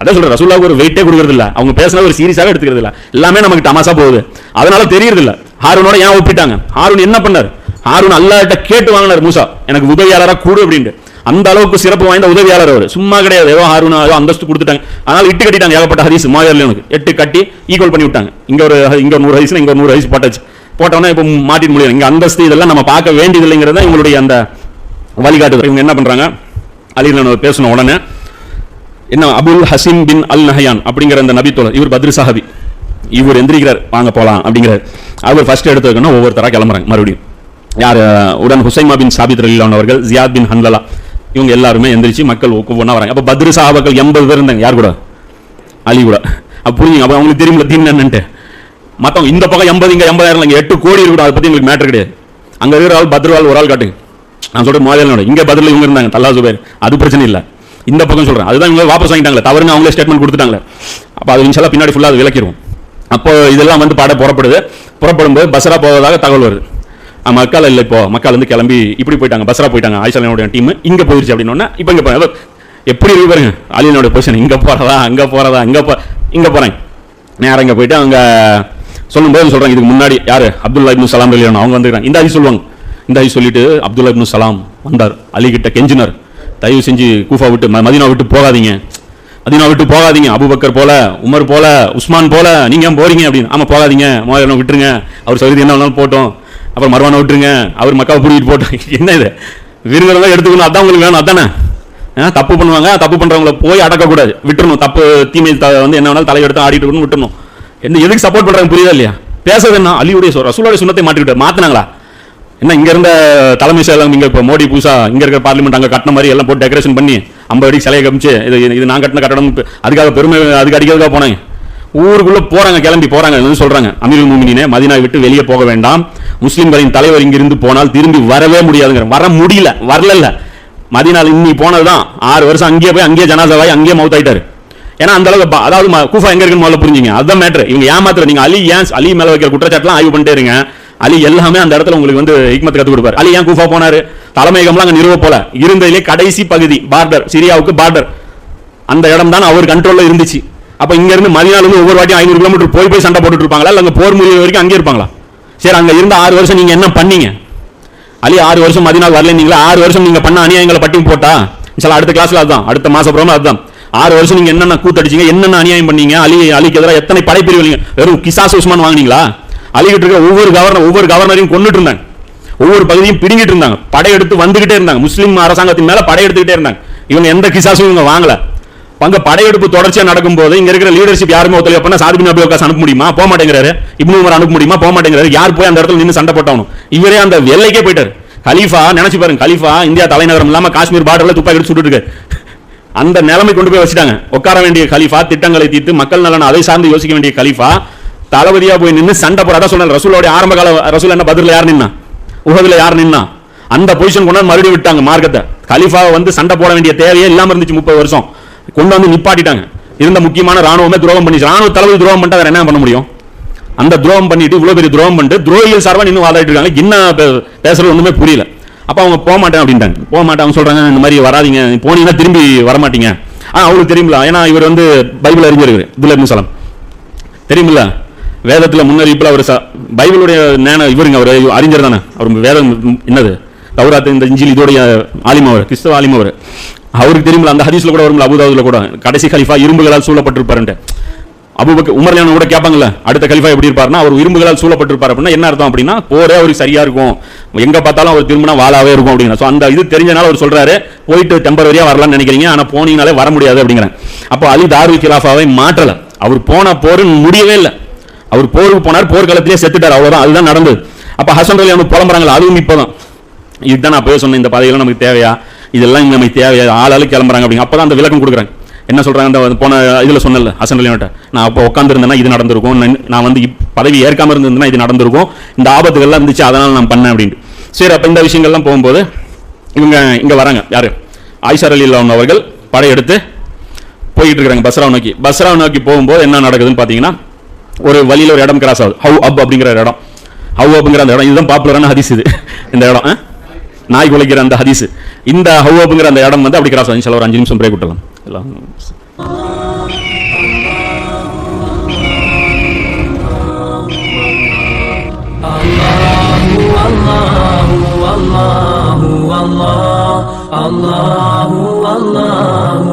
அதான் சொல்ற ரசூலாவுக்கு ஒரு வெயிட்டே கொடுக்கறது இல்ல அவங்க பேசினா ஒரு சீரியஸாக எடுத்துக்கிறது இல்ல எல்லாமே நமக்கு டமாசா போகுது. அதனால தெரியறது இல்ல ஹாரூனோட ஏன் ஒப்பிட்டாங்க? ஹாரூன் என்ன பண்ணார்? ஹாரூன் அல்லாட்ட கேட்டு வாங்கினார் மூசா. எனக்கு உதவியாளராக கூடு அப்படின்ட்டு. அந்த அளவுக்கு சிறப்பு வாய்ந்த உதவியாளர் அவர். சும்மா கிடையாது. ஏதோ ஹாரூன் ஏதோ அந்தஸ்து கொடுத்துட்டாங்க. அதனால இட்டு கட்டிட்டாங்க. ஏகப்பட்ட ஹரிஸ் மாயர்ல எனக்கு. எட்டு கட்டி ஈக்குவல் பண்ணி விட்டாங்க. இங்க ஒரு இங்க நூறு ஹரிஸ் இங்க நூறு ஹரிஸ் போட்டாச்சு. போட்டோன்னா இப்போ மாட்டிட்டு முடியும் இங்க அந்தஸ்து இதெல்லாம் நம்ம பார்க்க வேண்டியதில்லைங்கிறத தான் இவங்களுடைய அந்த வழிகாட்டுதல். இவங்க என்ன பண்றாங்க? அலியில் பேசின உடனே என்ன அபுல் ஹசீம் பின் அல் நஹயான் அப்படிங்கிற அந்த நபித்தோழர் இவர் பத்ரு சாஹபி. இவர் எந்திரிக்கிறார். வாங்க போகலாம் அப்படிங்கிறார். அவர் ஃபர்ஸ்ட் எடுத்து வைக்கணும் கிளம்புறாங்க மறுபடியும். யார் உடன் ஹுசைமா பின் சாபித் ரலிலான் அவர்கள் ஜியாத் பின் ஹன்லலா இவங்க எல்லாருமே எந்திரிச்சு மக்கள் ஒவ்வொன்றா வராங்க. அப்போ பத்ரு சாஹாபாக்கள் எண்பது பேர் இருந்தாங்க. யார் கூட? அலி கூட. அப்போ புரியுங்க அப்போ அவங்களுக்கு தெரியும்ல தீன் என்னன்ட்டு மற்றவங்க இந்த பக்கம் எண்பது இங்கே எண்பதாயிரம் இங்கே எட்டு கோடி இருக்கணும் அதை பற்றி உங்களுக்கு மேட்டர் கிடையாது. அங்கே இருக்கிற ஆள் பத்ருவால் ஒரு ஆள் காட்டுங்க. நான் சொல்கிறேன் மோதலோட இங்கே பதில் இவங்க இருந்தாங்க தல்லா சுபேர் அது பிரச்சனை இல்லை. இந்த பக்கம் சொல்கிறேன் அதுதான் இவங்க வாபஸ் வாங்கிட்டாங்களே. தவறுங்க அவங்களே ஸ்டேட்மெண்ட் கொடுத்துட்டாங்களே. அப்போ அது இன்ஷால்லாம் பின்னாடி ஃபுல்லாக அது விளக்கிடுவோம் அப்போ இதெல்லாம் வந்து பாட புறப்படுது. புறப்படும் போது பஸ்ரா போவதாக தகவல் வருது. மக்கள் இல்லை இப்போ. மக்கள் வந்து கிளம்பி இப்படி போயிட்டாங்க. பஸ்ரா போயிட்டாங்க. ஆயிஷாலினோட டீம் இங்கே போயிடுச்சு அப்படின்னா இப்போ இங்கே போய் எப்படி இருக்கு பாருங்க. அலியனோட பொசிஷன் இங்கே போகிறதா அங்கே போகிறதா இங்கே போ இங்கே போகிறாங்க நேரம் இங்கே போயிட்டு அவங்க சொல்லும்போது சொல்கிறாங்க இதுக்கு முன்னாடி யார்? அப்துல்லா இப்னு சலாம் ரலியல்லாஹு அவங்க வந்துருக்காங்க. இந்த ஐ சொல்லுவாங்க. இந்த ஹதீஸ் சொல்லிட்டு அப்துல்லா இப்னு சலாம் வந்தார். அலிகிட்ட கெஞ்சினர். தயவு செஞ்சு கூஃபா விட்டு ம- விட்டு போகாதீங்க. மதினா விட்டு போகாதீங்க. அபுபக்கர் போல உமர் போல உஸ்மான் போல நீங்கள் ஏன் போறீங்க அப்படின்னு. ஆமாம் போகாதீங்க. மோதலம் விட்டுருங்க. அவர் சொல்லி என்ன வேணாலும் போட்டோம். அப்புறம் மர்வானை விட்டுருங்க. அவர் மக்காவை பிடிக்கிட்டு போட்டோம் என்ன இது? விருதுகளை எடுத்துக்கணும். அதான் உங்களுக்கு வேணும். அதானே? ஆ, தப்பு பண்ணுவாங்க. தப்பு பண்ணுறவங்கள போய் அடக்கக்கூடாது விட்டுறணும். தப்பு தீமை த- வந்து என்ன வேணாலும் தலையெடுத்து ஆடிட்டு இருக்கணும் விட்டுறணும். என்ன எதுக்கு சப்போர்ட் பண்ணுறாங்க புரியுதா இல்லையா? பேசுறது என்ன? அலியுடைய சொல். ரசூலுடைய சுண்ணத்தை மாட்டிக்கிட்டு மாற்றினாங்களா என்ன இங்கே இருந்த தலைமை செயலகம் இங்கே இப்போ மோடி பூசா இங்கே இருக்கிற பார்லிமெண்ட் அங்கே கட்டின மாதிரி எல்லாம் போட்டு டெக்கரேஷன் பண்ணி ஐம்பது அடிக்கு சிலையை கமிச்சு இது இது நான் கட்டின கட்டடம் அதுக்காக பெருமை அதுக்கு அடிக்கிறதுக்காக போனாங்க. ஊருக்குள்ளே போகிறாங்க கிளம்பி போகிறாங்கன்னு சொல்கிறாங்க அமீர் மூமினே மதினா விட்டு வெளியே போக வேண்டாம். முஸ்லீம்களின் தலைவர் இங்கிருந்து போனால் திரும்பி வரவே முடியாதுங்கிற வர முடியல வரல மதினால் இன்னி போனதுதான். ஆறு வருஷம் அங்கேயே போய் அங்கேயே ஜனாசாவாய் அங்கேயே மவுத் ஆயிட்டாரு. ஏன்னா அந்த அளவுக்கு அதாவது கூஃபா எங்க இருக்குன்னு முதல்ல புரிஞ்சுங்க. அதுதான் மேட்ரு இவங்க ஏமாத்துற நீங்க அலி ஏன் அலி மேல வைக்கிற குற்றச்சாட்டுலாம் ஆய்வு பண்ணிட்டே இருங்க. அலி எல்லாமே அந்த இடத்துல உங்களுக்கு வந்து ஹிக்மத் கற்றுக் கொடுப்பார். அலி ஏன் கூஃபா போனாரு? தலைமையகம்லாம் அங்கே நிறுவ போல. இருந்ததிலே கடைசி பகுதி பார்டர் சிரியாவுக்கு பார்டர் அந்த இடம் தான் அவர் கண்ட்ரோலில் இருந்துச்சு. அப்ப இங்க இருந்து ஒவ்வொரு வாட்டியும் ஐநூறு கிலோமீட்டர் போய் போய் சண்டை போட்டுட்டு இருப்பாங்களா? அங்கே போர் முடிவு வரைக்கும் அங்கே இருப்பாங்களா? சரி அங்க இருந்த ஆறு வருஷம் நீங்க என்ன பண்ணீங்க? அலி ஆறு வருஷம் மதினால் வரல நீங்களா? ஆறு வருஷம் நீங்க பண்ண அநியாயங்களை பட்டியும் போட்டா? சில அடுத்த கிளாஸ்ல அதுதான். அடுத்த மாச அப்புறமா அதுதான். ஆறு வருஷம் நீங்க என்னென்ன கூத்தடிச்சீங்க? என்னென்ன அநியாயம் பண்ணீங்க? அலி அலிக்கு எதிராக எத்தனை படைப்பிரிவு நீங்கள் வெறும் கிசாஸ் உஸ்மான் வாங்கினீங்களா? அழிகிட்டு இருக்க ஒவ்வொரு கவர்னர் ஒவ்வொரு கவர்னரையும் கொண்டுட்டு இருந்தாங்க. ஒவ்வொரு பகுதியும் பிடுங்கிட்டு இருந்தாங்க. படையெடுத்து வந்துகிட்டே இருந்தாங்க. முஸ்லீம் அரசாங்கத்தின் மேல படையெடுத்துக்கிட்டே இருந்தாங்க. இவங்க எந்த கிசாஸும் இவங்க வாங்கல. அங்க படையெடுப்பு தொடர்ச்சியா நடக்கும்போது இங்க இருக்கிற லீடர்ஷிப் யாருமே ஒத்துழைப்பு பண்ணா சாதி பின் அபி வக்காஸ் அனுப்ப முடியுமா? போக மாட்டேங்கிறாரு. இப்னு உமர் அனுப்ப முடியுமா? போக மாட்டேங்கிறாரு. யார் போய் அந்த இடத்துல நின்று சண்டை போட்டாகணும் இவரே அந்த எல்லைக்கே போயிட்டாரு. கலீஃபா நினைச்சு பாருங்க கலீஃபா இந்தியா தலைநகரம் இல்லாம காஷ்மீர் பார்டர்ல துப்பாக்கி எடுத்து சுட்டுட்டு இருக்காரு. அந்த நிலைமை கொண்டு போய் வச்சுட்டாங்க. உட்கார வேண்டிய கலீஃபா திட்டங்களை தீர்த்து மக்கள் நலன் அதை சார்ந்து யோசிக்க வேண்டிய கலீஃபா தளபதியா போய் நின்று சண்டை போட அதான் சொன்னாங்க ரசூலோட ஆரம்ப கால ரசூல் என்ன பதில் யார் நின்னா? உகதுல யார் நின்னா? அந்த பொசிஷன் கொண்டாந்து மறுபடியும் விட்டாங்க மார்க்கத்தை. கலீஃபாவை வந்து சண்டை போட வேண்டிய தேவையே இல்லாம இருந்துச்சு முப்பது வருஷம். கொண்டு வந்து நிப்பாட்டிட்டாங்க. இருந்த முக்கியமான ராணுவமே துரோகம் பண்ணிச்சு. ராணுவ தளபதி துரோகம் பண்ணிட்டு என்ன பண்ண முடியும்? அந்த துரோகம் பண்ணிட்டு இவ்வளவு பெரிய துரோகம் பண்ணிட்டு துரோகிகள் சார்பாக இன்னும் வாதாடிட்டு இருக்காங்க. என்ன பேசுறது ஒண்ணுமே புரியல. அப்போ அவங்க போக மாட்டேன் அப்படின்ட்டாங்க. போக மாட்டேன். அவங்க சொல்றாங்க இந்த மாதிரி வராதீங்க. போனீங்கன்னா திரும்பி வர மாட்டீங்க ஆ அவங்களுக்கு தெரியுமில. ஏன்னா இவர் வந்து பைபிள் அறிஞர் இதுல இருந்து சலம். தெரியுமில்ல வேதத்துல முன்னறிவிப்பில் அவர் ச- பைபிளுடைய நேன இவருங்க அவர் அறிஞர் தானே. அவர் வேதம் என்னது? தௌராத்து இந்த இஞ்சில் இதோடைய ஆலிம் அவர் கிறிஸ்தவ ஆலிம் அவர். அவருக்கு தெரியுமில்ல அந்த ஹதீஸில் கூட வரும்ல அபுதாவுல கூட. கடைசி கலிஃபா இரும்புகளால் சூழப்பட்டிருப்பாருன்ட்டு. அபுபக் உமர் லியானு கூட கேட்பாங்கல்ல அடுத்த கலிஃபா எப்படி இருப்பாருன்னா அவர் இரும்புகளால் சூழப்பட்டிருப்பார் அப்படின்னா என்ன அர்த்தம் அப்படின்னா போரே அவருக்கு சரியா இருக்கும். எங்க பார்த்தாலும் அவர் திரும்பினா வாழாவே இருக்கும் அப்படிங்கிற. ஸோ அந்த இது தெரிஞ்சனால அவர் சொல்றாரு போயிட்டு டெம்பரவரியா வரலாம்னு நினைக்கிறீங்க ஆனா போனீங்கனாலே வர முடியாது அப்படிங்கிறேன் அப்போ அலி தாரு கிலாஃபாவை மாற்றல. அவர் போன போர் முடியவே இல்லை. அவர் போருக்கு போனார் போர்க்களத்திலே செத்துட்டார் அவ்வளோதான் அதுதான் நடந்தது. அப்போ ஹசன் அலி அவங்க புலம்புறாங்களா அதுவும் இப்போதான். இதுதான் நான் போய் சொன்னேன் இந்த பதவியெல்லாம் நமக்கு தேவையா? இதெல்லாம் இங்க நமக்கு தேவையா? ஆள் ஆளு கிளம்புறாங்க அப்படிங்க. அந்த விளக்கம் கொடுக்குறாங்க. என்ன சொல்கிறாங்க அந்த போன இதில் சொன்னல ஹசன் அலியோட்ட நான் அப்போ உட்காந்துருந்தேன்னா இது நடந்திருக்கும். நான் நான் வந்து பதவி ஏற்காமல் இருந்திருந்தேன்னா இது நடந்திருக்கும். இந்த ஆபத்துகள்லாம் இருந்துச்சு அதனால் நான் பண்ணேன் அப்படின்ட்டு. சரி அப்போ இந்த விஷயங்கள்லாம் போகும்போது இவங்க இங்கே வராங்க. யார்? ஆயிஷார் அலி அவர்கள் படையெடுத்து போயிட்டு இருக்கிறாங்க பஸ்ராவை நோக்கி. பஸ்ராவை நோக்கி போகும்போது என்ன நடக்குதுன்னு பார்த்தீங்கன்னா ஒரு வழியில் ஒரு இடம் கிராஸ் ஆகுது. ஹவு அப் அப்படிங்கிற ஒரு இடம். ஹவு அப்ங்கிற அந்த இடம். இதுதான் பாப்புலரான ஹதீஸ் இது. இந்த இடம் ஆ? நாய் குலைக்கிற அந்த ஹதீஸ் இந்த ஹவ் அந்த இடம் வந்து அப்படி கிராஸ் ஒரு அஞ்சு நிமிஷம் பிரேக் விட்டலாம் எல்லாம் Allah